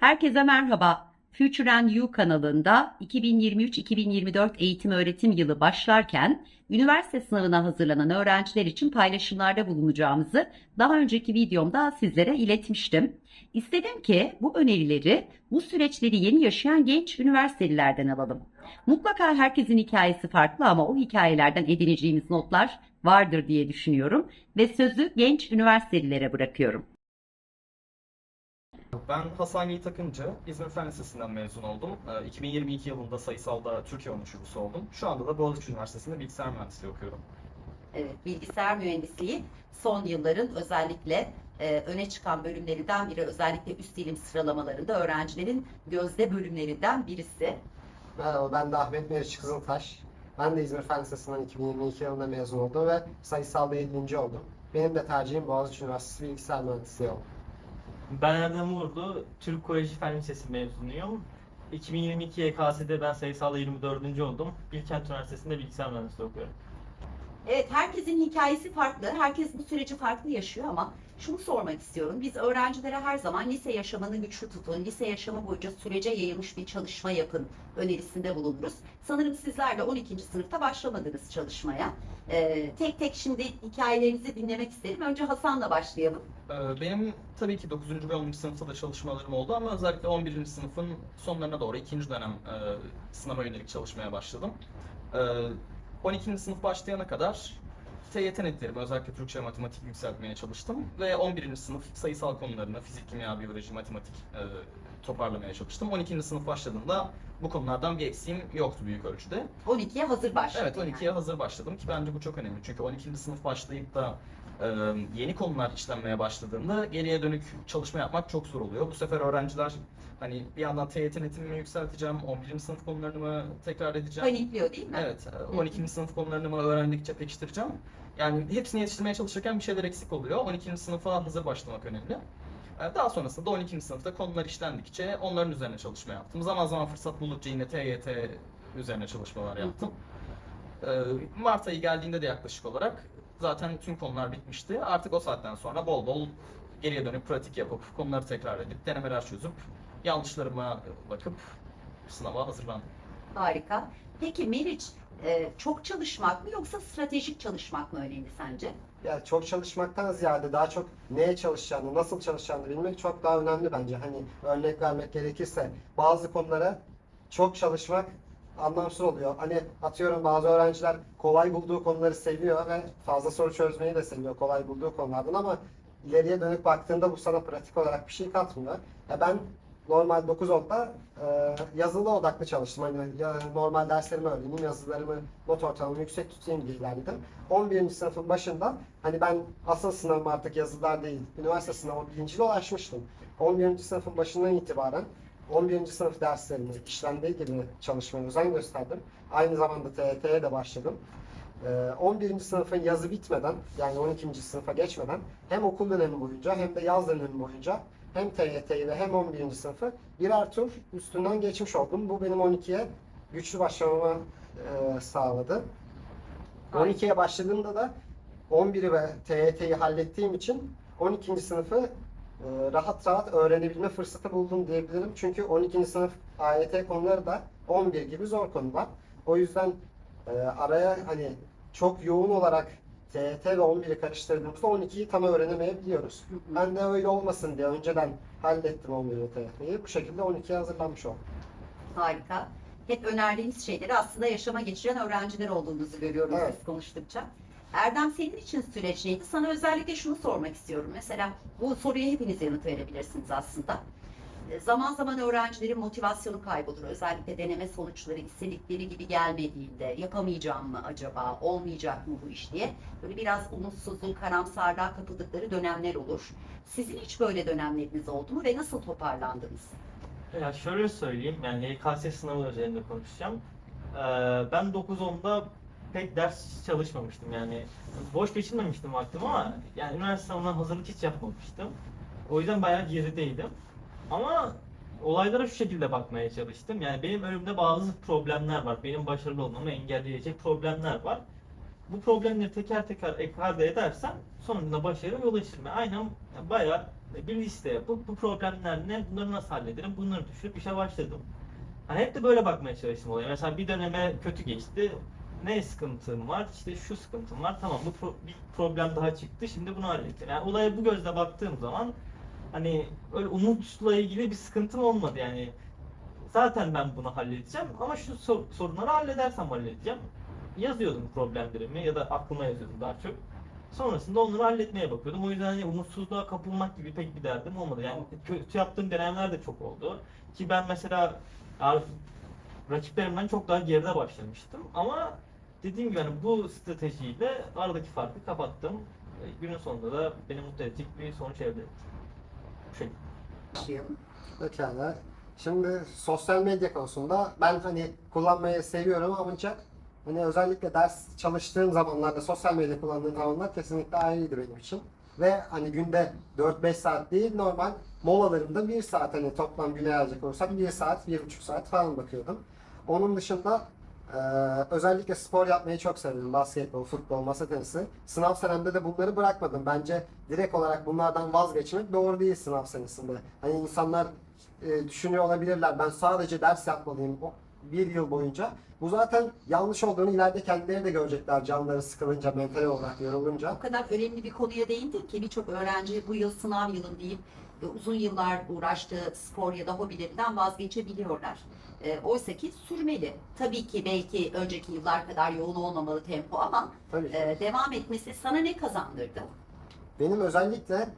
Herkese merhaba. Future and You kanalında 2023-2024 eğitim öğretim yılı başlarken üniversite sınavına hazırlanan öğrenciler için paylaşımlarda bulunacağımızı daha önceki videomda sizlere iletmiştim. İstedim ki bu önerileri bu süreçleri yeni yaşayan genç üniversitelilerden alalım. Mutlaka herkesin hikayesi farklı ama o hikayelerden edineceğimiz notlar vardır diye düşünüyorum ve sözü genç üniversitelilere bırakıyorum. Ben Hasan Yiğit Akıncı, İzmir Fen Lisesi'nden mezun oldum. Ee, 2022 yılında sayısalda Türkiye oyuncusu oldum. Şu anda da Boğaziçi Üniversitesi'nde bilgisayar mühendisliği okuyorum. Evet, bilgisayar mühendisliği son yılların özellikle e, öne çıkan bölümlerinden biri. Özellikle üst dilim sıralamalarında öğrencilerin gözde bölümlerinden birisi. Merhaba, ben de Ahmet Meriç Kızıltaş. Ben de İzmir Fen Lisesi'nden 2022 yılında mezun oldum ve sayısalda 50. oldum. Benim de tercihim Boğaziçi Üniversitesi Bilgisayar Mühendisliği oldu. Ben Erdem Uğurlu, Türk Koleji Fen Lisesi mezunuyum. 2022 YKS'de ben sayısalda 24. oldum. Bilkent Üniversitesi'nde bilgisayar mühendisliği okuyorum. Evet, herkesin hikayesi farklı. Herkes bu süreci farklı yaşıyor ama şunu sormak istiyorum. Biz öğrencilere her zaman lise yaşamını güçlü tutun, lise yaşamı boyunca sürece yayılmış bir çalışma yapın önerisinde bulunuruz. Sanırım sizler de 12. sınıfta başlamadınız çalışmaya. Ee, tek tek şimdi hikayelerinizi dinlemek isterim. Önce Hasan'la başlayalım. Ee, Benim tabii ki 9. ve 10. sınıfta da çalışmalarım oldu ama özellikle 11. sınıfın sonlarına doğru 2. dönem e, sınava yönelik çalışmaya başladım. Ee, 12. sınıf başlayana kadar TYT netlerimi özellikle Türkçe matematik yükseltmeye çalıştım ve 11. sınıf sayısal konularını fizik, kimya, biyoloji, matematik e, toparlamaya çalıştım. 12. sınıf başladığında bu konulardan bir eksiğim yoktu büyük ölçüde. 12'ye hazır başladın. Evet 12'ye hazır başladım ki bence bu çok önemli. Çünkü 12. sınıf başlayıp da yeni konular işlenmeye başladığında geriye dönük çalışma yapmak çok zor oluyor. Bu sefer öğrenciler hani bir yandan TYT netimi mi yükselteceğim, 11. sınıf konularını mı tekrar edeceğim? Panikliyor değil mi? Evet, e, 12. sınıf konularını mı öğrendikçe pekiştireceğim. Yani hepsini yetiştirmeye çalışırken bir şeyler eksik oluyor. 12. sınıfa hazır başlamak önemli. E, Daha sonrasında da 12. sınıfta konular işlendikçe onların üzerine çalışma yaptım. Zaman zaman fırsat buldukça yine TYT üzerine çalışmalar yaptım. E, Mart ayı geldiğinde de yaklaşık olarak zaten tüm konular bitmişti. Artık o saatten sonra bol bol geriye dönüp pratik yapıp konuları tekrar edip denemeler çözüp yanlışlarıma bakıp sınava hazırlandım. Harika. Peki Meriç, e, çok çalışmak mı yoksa stratejik çalışmak mı önemli sence? Yani çok çalışmaktan ziyade daha çok neye çalışacağını, nasıl çalışacağını bilmek çok daha önemli bence. Hani örnek vermek gerekirse bazı konulara çok çalışmak anlamsız oluyor. Hani atıyorum bazı öğrenciler kolay bulduğu konuları seviyor ve fazla soru çözmeyi de seviyor kolay bulduğu konulardan ama ileriye dönük baktığında bu sana pratik olarak bir şey katmıyor. Ya ben normal 9 onda e, yazılı odaklı çalıştım. Hani ya, normal derslerimi öğreneyim, yazılarımı, not ortalamamı yüksek tutayım diye ilerledim. 11. sınıfın başında hani ben asıl sınavım artık yazılar değil, üniversite sınavı birinciliğe ulaşmıştım. 11. sınıfın başından itibaren 11. sınıf derslerini işlendiği gibi çalışmaya özen gösterdim. Aynı zamanda TYT'ye de başladım. Ee, 11. sınıfın yazı bitmeden yani 12. sınıfa geçmeden hem okul dönemi boyunca hem de yaz dönemi boyunca hem TYT'yi ve hem 11. sınıfı birer tur üstünden geçmiş oldum. Bu benim 12'ye güçlü başlamama e, sağladı. 12'ye başladığımda da 11'i ve TYT'yi hallettiğim için 12. sınıfı rahat rahat öğrenebilme fırsatı buldum diyebilirim. Çünkü 12. sınıf AYT konuları da 11 gibi zor konular. O yüzden e, araya hani çok yoğun olarak TYT ve 11'i karıştırdığımızda 12'yi tam öğrenemeyebiliyoruz. Ben de öyle olmasın diye önceden hallettim 11 ve TYT'yi. Bu şekilde 12'ye hazırlanmış oldum. Harika. Hep önerdiğiniz şeyleri aslında yaşama geçiren öğrenciler olduğunuzu görüyoruz Evet. biz konuştukça. Erdem senin için süreç neydi? Sana özellikle şunu sormak istiyorum. Mesela bu soruya hepiniz yanıt verebilirsiniz aslında. E, Zaman zaman öğrencilerin motivasyonu kaybolur. Özellikle deneme sonuçları istedikleri gibi gelmediğinde yapamayacağım mı acaba, olmayacak mı bu iş diye böyle biraz umutsuzluğun, karamsarlığa kapıldıkları dönemler olur. Sizin hiç böyle dönemleriniz oldu mu ve nasıl toparlandınız? Ya şöyle söyleyeyim, yani YKS sınavı üzerinde konuşacağım. Ee, ben 9-10'da pek ders çalışmamıştım yani. Boş geçirmemiştim vaktimi ama yani üniversite sınavına hazırlık hiç yapmamıştım. O yüzden bayağı gerideydim. Ama olaylara şu şekilde bakmaya çalıştım. Yani benim önümde bazı problemler var. Benim başarılı olmamı engelleyecek problemler var. bu problemleri teker teker ekade edersen sonunda başarıya yol açılır. Aynen bayağı bir liste yapıp bu problemler ne, bunları nasıl hallederim, bunları düşünüp işe başladım. Hani hep de böyle bakmaya çalıştım olaya. Mesela bir döneme kötü geçti. Ne sıkıntım var? İşte şu sıkıntım var. Tamam bu pro- bir problem daha çıktı. Şimdi bunu halledeceğim. Yani olaya bu gözle baktığım zaman hani öyle umutla ilgili bir sıkıntım olmadı yani. Zaten ben bunu halledeceğim ama şu sor- sorunları halledersem halledeceğim. Yazıyordum problemlerimi ya da aklıma yazıyordum daha çok. Sonrasında onları halletmeye bakıyordum. O yüzden hani umutsuzluğa kapılmak gibi pek bir derdim olmadı. Yani kötü yaptığım dönemler de çok oldu. Ki ben mesela rakiplerimden çok daha geride başlamıştım. Ama dediğim gibi hani bu stratejiyle aradaki farkı kapattım. E, Günün sonunda da beni mutlu edecek bir sonuç elde ettim. Bu şekilde. Pekala. Şimdi sosyal medya konusunda ben hani kullanmayı seviyorum ancak hani özellikle ders çalıştığım zamanlarda sosyal medya kullandığım zamanlar kesinlikle ayrıydı benim için. Ve hani günde 4-5 saat değil normal molalarımda 1 saat hani toplam güne ayıracak olursak 1 saat, 1,5 saat falan bakıyordum. Onun dışında eee, özellikle spor yapmayı çok seviyorum. Basketbol, futbol, masa tenisi. Sınav senemde de bunları bırakmadım. Bence direkt olarak bunlardan vazgeçmek doğru değil sınav senesinde. Hani insanlar e, düşünüyor olabilirler. Ben sadece ders yapmalıyım o bir yıl boyunca. Bu zaten yanlış olduğunu ileride kendileri de görecekler canları sıkılınca, mental olarak yorulunca. O kadar önemli bir konuya değindin ki birçok öğrenci bu yıl sınav yılım deyip e, uzun yıllar uğraştığı spor ya da hobilerinden vazgeçebiliyorlar. E, Oysa ki sürmeli. Tabii ki belki önceki yıllar kadar yoğun olmamalı tempo ama Tabii e, devam etmesi sana ne kazandırdı? Benim özellikle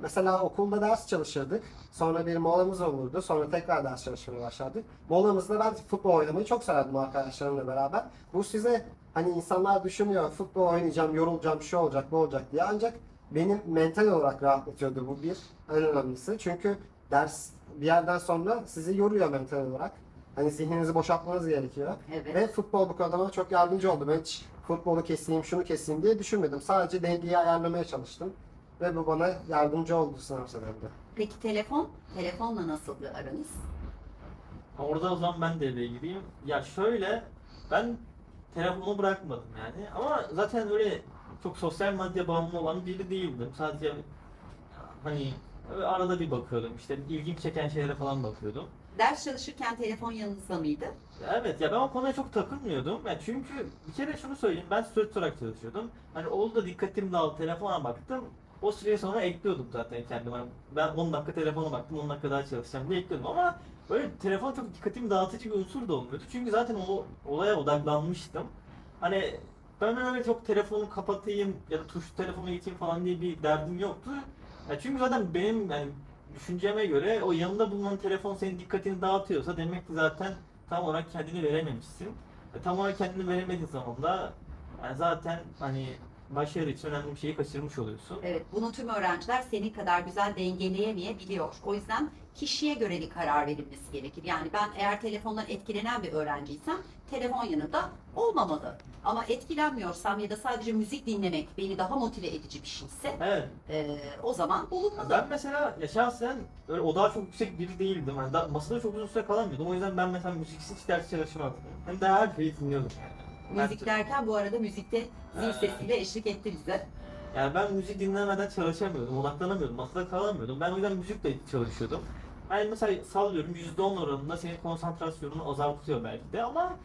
mesela okulda ders çalışırdık. Sonra bir molamız olurdu. Sonra tekrar ders çalışmaya başlardık. Molamızda ben futbol oynamayı çok severdim arkadaşlarımla beraber. Bu size hani insanlar düşünüyor futbol oynayacağım, yorulacağım, şu olacak, bu olacak diye. Ancak benim mental olarak rahatlatıyordu bu bir en önemlisi. Çünkü ders bir yerden sonra sizi yoruyor mental olarak. Hani zihninizi boşaltmanız gerekiyor. Evet. Ve futbol bu konuda bana çok yardımcı oldu. Ben hiç futbolu keseyim, şunu keseyim diye düşünmedim. Sadece dengeyi ayarlamaya çalıştım. Ve bu bana yardımcı oldu sınav senemde. Peki telefon? Telefonla nasıldı aranız? Orada o zaman ben devreye gireyim. Ya şöyle ben telefonu bırakmadım yani ama zaten öyle çok sosyal medya bağımlı olan biri değildim. Sadece hani arada bir bakıyordum işte ilgimi çeken şeylere falan bakıyordum. Ders çalışırken telefon yanınızda mıydı? Evet ya ben o konuya çok takılmıyordum. Ya çünkü bir kere şunu söyleyeyim ben sürekli olarak çalışıyordum. Hani oldu da dikkatim dağıldı telefona baktım. O süre sonra ekliyordum zaten kendime. Hani Ben 10 dakika telefona baktım 10 dakika daha çalışacağım diye ekliyordum ama böyle telefon çok dikkatimi dağıtıcı bir unsur da olmuyordu. Çünkü zaten o olaya odaklanmıştım. Hani ben öyle çok telefonu kapatayım ya da tuşlu telefona geçeyim falan diye bir derdim yoktu. Ya çünkü zaten benim yani düşünceme göre o yanında bulunan telefon senin dikkatini dağıtıyorsa demek ki zaten tam olarak kendini verememişsin. E, tam olarak kendini veremediğin zaman da yani zaten hani başarı için önemli bir şeyi kaçırmış oluyorsun. Evet, bunu tüm öğrenciler senin kadar güzel dengeleyemeyebiliyor. O yüzden kişiye göre bir karar verilmesi gerekir. Yani ben eğer telefondan etkilenen bir öğrenciysem telefon yanında olmamalı. Ama etkilenmiyorsam ya da sadece müzik dinlemek beni daha motive edici bir şeyse Evet. eee, o zaman bulunmalı. Ben mesela ya şahsen öyle odağı çok yüksek biri değildim. Yani da, masada çok uzun süre kalamıyordum. O yüzden ben mesela müziksiz ders çalışmazdım. Hem de her şeyi dinliyordum yani. Müzik derken bu arada müzikte zil sesiyle eşlik etti bize. Yani ben müzik dinlemeden çalışamıyordum, odaklanamıyordum, masada kalamıyordum. Ben o yüzden müzikle çalışıyordum. Yani mesela sallıyorum %10 oranında senin konsantrasyonunu azaltıyor belki de ama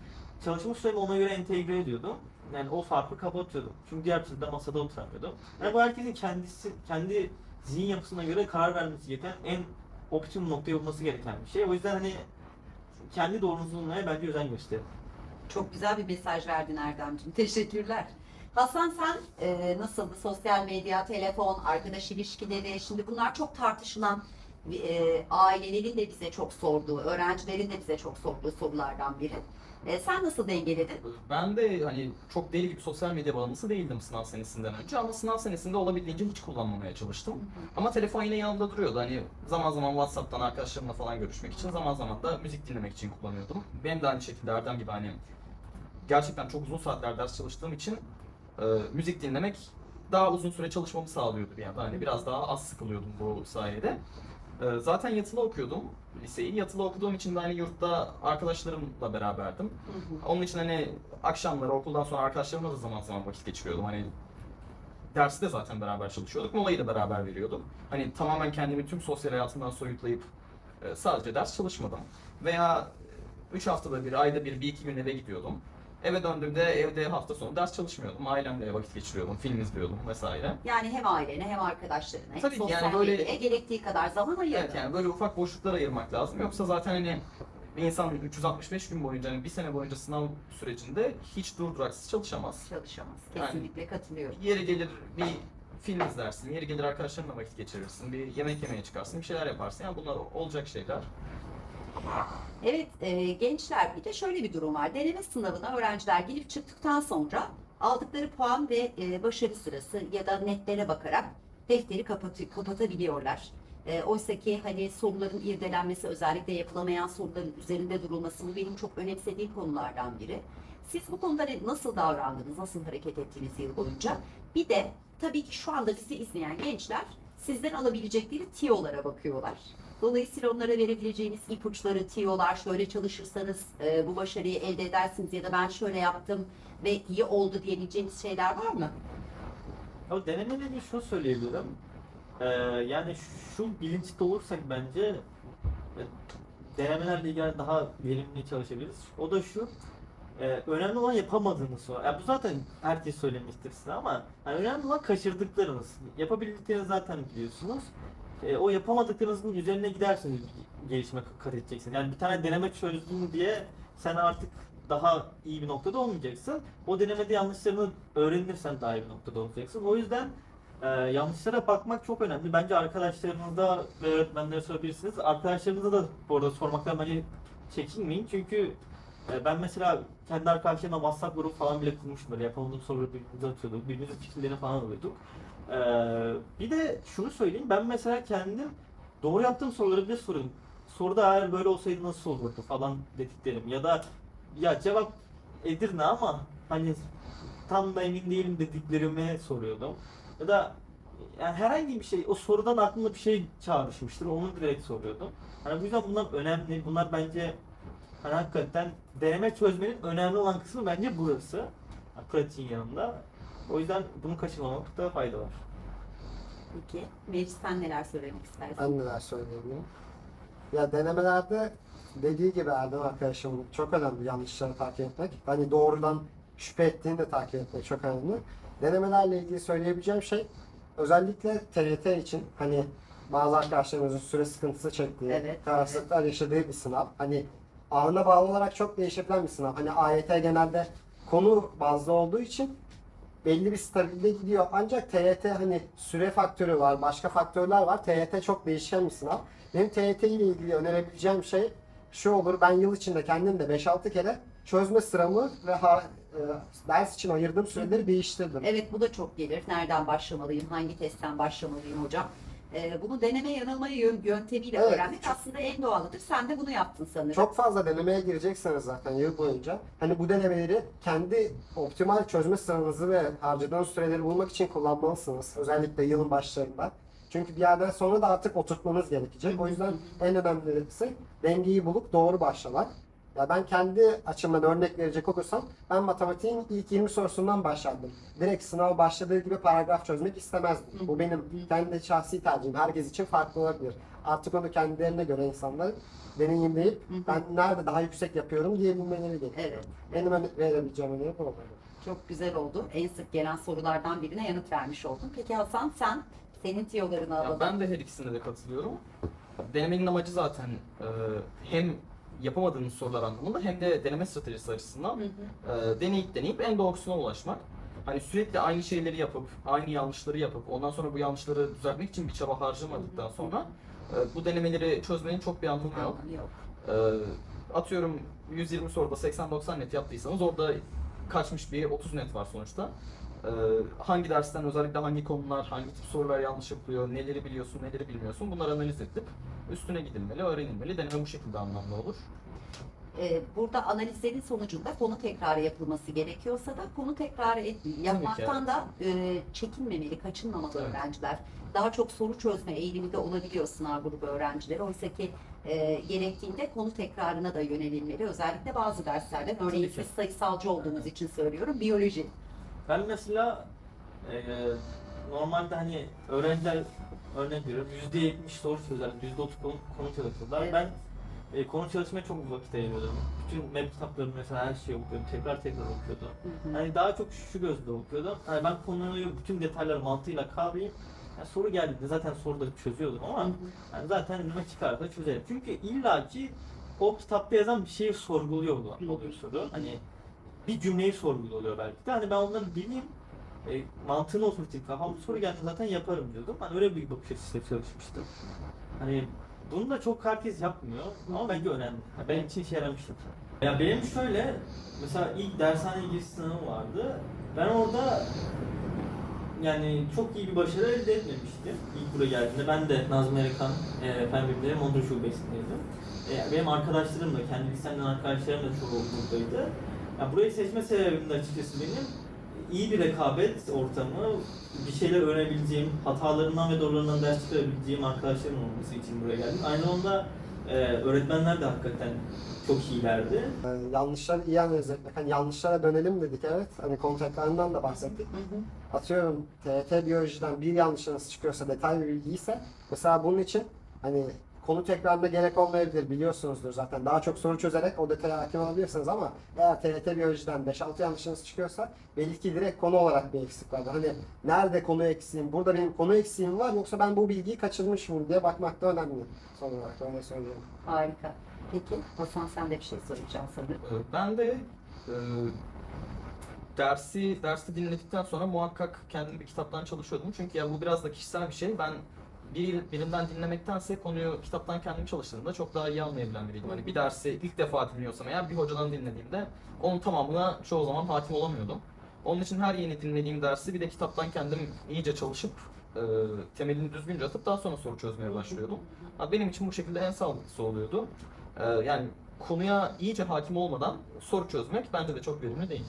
çalışma süremi ona göre entegre ediyordum. Yani o farkı kapatıyordum. Çünkü diğer türlü de masada oturamıyordum. Yani bu herkesin kendisi, kendi zihin yapısına göre karar vermesi gereken en optimum noktaya olması gereken bir şey. O yüzden hani kendi doğrunuzluğuna bence özen gösterin. Çok güzel bir mesaj verdin Erdemciğim. Teşekkürler. Hasan sen e, nasıldı? Sosyal medya, telefon, arkadaş ilişkileri. Şimdi bunlar çok tartışılan e, ailelerin de bize çok sorduğu, öğrencilerin de bize çok sorduğu sorulardan biri. E, sen nasıl dengeledin? Ben de hani çok deli gibi sosyal medya bağımlısı değildim sınav senesinden önce ama sınav senesinde olabildiğince hiç kullanmamaya çalıştım. Ama telefon yine yanımda duruyordu. Hani zaman zaman WhatsApp'tan arkadaşlarımla falan görüşmek için, zaman zaman da müzik dinlemek için kullanıyordum. Benim de aynı şekilde Erdem gibi hani gerçekten çok uzun saatler ders çalıştığım için e, müzik dinlemek daha uzun süre çalışmamı sağlıyordu bir yandan. Hani biraz daha az sıkılıyordum bu sayede. Ee, zaten yatılı okuyordum liseyi. Yatılı okuduğum için de hani yurtta arkadaşlarımla beraberdim. Onun için hani akşamları okuldan sonra arkadaşlarımla da zaman zaman vakit geçiriyordum. Hani dersi de zaten beraber çalışıyorduk. Molayı da beraber veriyordum. Hani tamamen kendimi tüm sosyal hayatımdan soyutlayıp e, sadece ders çalışmadım. Veya 3 haftada bir, ayda bir, bir iki gün eve gidiyordum. Eve döndüğümde evde hafta sonu ders çalışmıyordum. Ailemle vakit geçiriyordum, film izliyordum vesaire. Yani hem ailene hem arkadaşlarına hem Tabii ki sosyal yani böyle- medyaya gerektiği kadar zaman ayırdın. Evet yani böyle ufak boşluklar ayırmak lazım. Yoksa zaten hani bir insan 365 gün boyunca, hani bir sene boyunca sınav sürecinde hiç durduraksız çalışamaz. Çalışamaz. Yani- Kesinlikle katılıyorum. Yeri gelir bir film izlersin, yeri gelir arkadaşlarınla vakit geçirirsin, bir yemek yemeye çıkarsın, bir şeyler yaparsın. Yani bunlar olacak şeyler. Evet e, gençler bir de şöyle bir durum var. Deneme sınavına öğrenciler girip çıktıktan sonra aldıkları puan ve e, başarı sırası ya da netlere bakarak defteri kapatı, kapatabiliyorlar. E, Oysa ki hani soruların irdelenmesi özellikle yapılamayan soruların üzerinde durulması bu benim çok önemsediğim konulardan biri. Siz bu konuda nasıl davrandınız, nasıl hareket ettiniz yıl boyunca? Bir de tabii ki şu anda bizi izleyen gençler sizden alabilecekleri tiyolara bakıyorlar. Dolayısıyla onlara verebileceğiniz ipuçları, tiyolar, şöyle çalışırsanız e, bu başarıyı elde edersiniz ya da ben şöyle yaptım ve iyi oldu diyebileceğiniz şeyler var mı? O denemeyle ilgili şunu söyleyebilirim. Ee, yani şu bilinçli olursak bence e, denemelerle ilgili daha verimli çalışabiliriz. O da şu. e, önemli olan yapamadığınız soru. Ya bu zaten herkes söylemiştir size ama yani önemli olan kaçırdıklarınız. Yapabildiklerinizi zaten biliyorsunuz. E, o yapamadıklarınızın üzerine giderseniz gelişime kat edeceksiniz. Yani bir tane deneme çözdün diye sen artık daha iyi bir noktada olmayacaksın. O denemede yanlışlarını öğrenirsen daha iyi bir noktada olacaksın. O yüzden e, yanlışlara bakmak çok önemli. Bence arkadaşlarınıza ve öğretmenlere sorabilirsiniz. Arkadaşlarınıza da bu arada sormaktan bence çekinmeyin. Çünkü e, ben mesela kendi arkadaşlarımla WhatsApp grubu falan bile kurmuştum. Böyle yapamadığım soruları birbirimize atıyorduk. Birbirimizin fikirlerini falan alıyorduk. E, bir de şunu söyleyeyim. Ben mesela kendim doğru yaptığım soruları bile soruyorum. Soruda eğer böyle olsaydı nasıl olurdu falan dediklerim. Ya da ya cevap Edirne ama hani tam da emin değilim dediklerimi soruyordum. Ya da yani herhangi bir şey o sorudan aklımda bir şey çağrışmıştır. Onu direkt soruyordum. Hani bu yüzden bunlar önemli. Bunlar bence hani hakikaten deneme çözmenin önemli olan kısmı bence burası. Yani pratiğin yanında. O yüzden bunu kaçırmamakta fayda var. Peki. Meclis sen neler söylemek istersin? Ben neler söyleyebilirim? Ya denemelerde dediği gibi Erdem arkadaşım çok önemli yanlışları takip etmek. Hani doğrudan şüphe ettiğini de takip etmek çok önemli. Denemelerle ilgili söyleyebileceğim şey özellikle TYT için hani bazı arkadaşlarımızın süre sıkıntısı çektiği, Evet, kararsızlıklar yaşadığı bir sınav. Hani ağına bağlı olarak çok değişebilen bir sınav. Hani AYT genelde konu bazlı olduğu için belli bir stabilde gidiyor. Ancak TYT hani süre faktörü var, başka faktörler var. TYT çok değişken bir sınav. Benim TYT ile ilgili önerebileceğim şey şu olur. Ben yıl içinde kendim de 5-6 kere çözme sıramı ve ha- e, ders için ayırdığım süreleri değiştirdim. Evet bu da çok gelir. Nereden başlamalıyım? Hangi testten başlamalıyım hocam? Ee, bunu deneme yanılma yön- yöntemiyle Evet. öğrenmek aslında en doğalıdır. Sen de bunu yaptın sanırım. Çok fazla denemeye gireceksiniz zaten yıl boyunca. Hani bu denemeleri kendi optimal çözme sıranızı ve harcadığınız süreleri bulmak için kullanmalısınız. Özellikle yılın başlarında. Çünkü bir yerden sonra da artık oturtmanız gerekecek. O yüzden en önemlisi dengeyi bulup doğru başlamak. Ya ben kendi açımdan örnek verecek olursam ben matematiğin ilk 20 sorusundan başladım. Direkt sınav başladığı gibi paragraf çözmek istemezdim. Bu benim kendi şahsi tercihim. Herkes için farklı olabilir. Artık onu kendilerine göre insanlar deneyimleyip ben nerede daha yüksek yapıyorum diyebilmeleri gerekiyor. Evet. Benim öne- verebileceğim öneri bu olmalı. Çok güzel oldu. En sık gelen sorulardan birine yanıt vermiş oldun. Peki Hasan sen senin tiyolarını Ya alalım. ben de her ikisine de katılıyorum. Denemenin amacı zaten e, hem yapamadığınız sorular anlamında hem de deneme stratejisi açısından e, deneyip deneyip en doğrusuna ulaşmak. Hani sürekli aynı şeyleri yapıp, aynı yanlışları yapıp, ondan sonra bu yanlışları düzeltmek için bir çaba harcamadıktan sonra e, bu denemeleri çözmenin çok bir anlamı yok. Anlamı yok. E, atıyorum 120 soruda 80-90 net yaptıysanız orada kaçmış bir 30 net var sonuçta. E, hangi dersten özellikle hangi konular, hangi tip sorular yanlış yapılıyor, neleri biliyorsun, neleri bilmiyorsun bunları analiz edip üstüne gidilmeli, öğrenilmeli. Deneme bu şekilde anlamlı olur. e, burada analizlerin sonucunda konu tekrarı yapılması gerekiyorsa da konu tekrarı et- yapmaktan evet. da e, çekinmemeli, kaçınmamalı Tabii. öğrenciler. Daha çok soru çözme eğilimi de olabiliyor sınav grubu öğrencileri. Oysa ki e, gerektiğinde konu tekrarına da yönelilmeli. Özellikle bazı derslerden, örneğin siz sayısalcı olduğunuz için söylüyorum, biyoloji. Ben mesela e, normalde hani öğrenciler örnek veriyorum %70 soru çözerler, %30 konu, konu çalışırlar. Evet. Ben e, konu çalışmaya çok vakit ayırıyordum. Bütün web kitaplarını mesela her şeyi okuyordum, tekrar tekrar okuyordum. Hı hı. Hani daha çok şu gözle okuyordum. Hani ben konuyu bütün detayları mantığıyla kavrayayım. Yani soru geldiğinde zaten soruları çözüyordum ama Hı hı. yani zaten önüme çıkarsa çözerim. Çünkü illaki o kitapta yazan bir şeyi sorguluyor oluyor, oluyor soru. Hani bir cümleyi sorguluyor belki de. Hani ben onları bileyim, e, mantığını oturtayım kafamda soru geldi zaten yaparım diyordum. Hani öyle bir bakış açısıyla çalışmıştım. Hani bunu da çok herkes yapmıyor ama bence önemli. Yani benim için işe yaramıştır. Ya benim şöyle, mesela ilk dershane giriş sınavı vardı. Ben orada yani çok iyi bir başarı elde etmemiştim ilk buraya geldiğimde. Ben de Nazım Erikan e, Fen Bilimleri Mondra Şubesi'ndeydim. E, benim arkadaşlarım da, kendi lisemden arkadaşlarım da çoğu buradaydı. Ya burayı seçme sebebim de açıkçası benim iyi bir rekabet ortamı, bir şeyler öğrenebileceğim, hatalarından ve doğrularından ders çıkarabileceğim arkadaşlarım olması için buraya geldim. Aynı zamanda e, öğretmenler de hakikaten çok iyilerdi. Ee, yanlışları iyi analiz etmek. Hani yanlışlara dönelim dedik evet. Hani konu tekrarından da bahsettik. Hı hı. Atıyorum TYT biyolojiden bir yanlışınız çıkıyorsa detaylı bir bilgi ise mesela bunun için hani konu tekrarına gerek olmayabilir biliyorsunuzdur zaten. Daha çok soru çözerek o detaya hakim olabilirsiniz ama eğer TYT biyolojiden 5-6 yanlışınız çıkıyorsa belli ki direkt konu olarak bir eksik vardır. Hani nerede konu eksiğim, burada benim konu eksiğim var yoksa ben bu bilgiyi kaçırmış mıyım diye bakmak da önemli. Son olarak öyle söyleyeyim. Harika. Peki, Hasan sen de bir şey soracaksın sanırım. Ee, Ben de e, dersi dersi dinledikten sonra muhakkak kendim bir kitaptan çalışıyordum. Çünkü ya bu biraz da kişisel bir şey. Ben bir, birinden dinlemektense konuyu kitaptan kendim çalıştığımda çok daha iyi anlayabilen biriydim. Hani bir dersi ilk defa dinliyorsam eğer bir hocadan dinlediğimde onun tamamına çoğu zaman hakim olamıyordum. Onun için her yeni dinlediğim dersi bir de kitaptan kendim iyice çalışıp e, temelini düzgünce atıp daha sonra soru çözmeye başlıyordum. Ha, benim için bu şekilde en sağlıklısı oluyordu. E, yani konuya iyice hakim olmadan soru çözmek bence de çok verimli değil.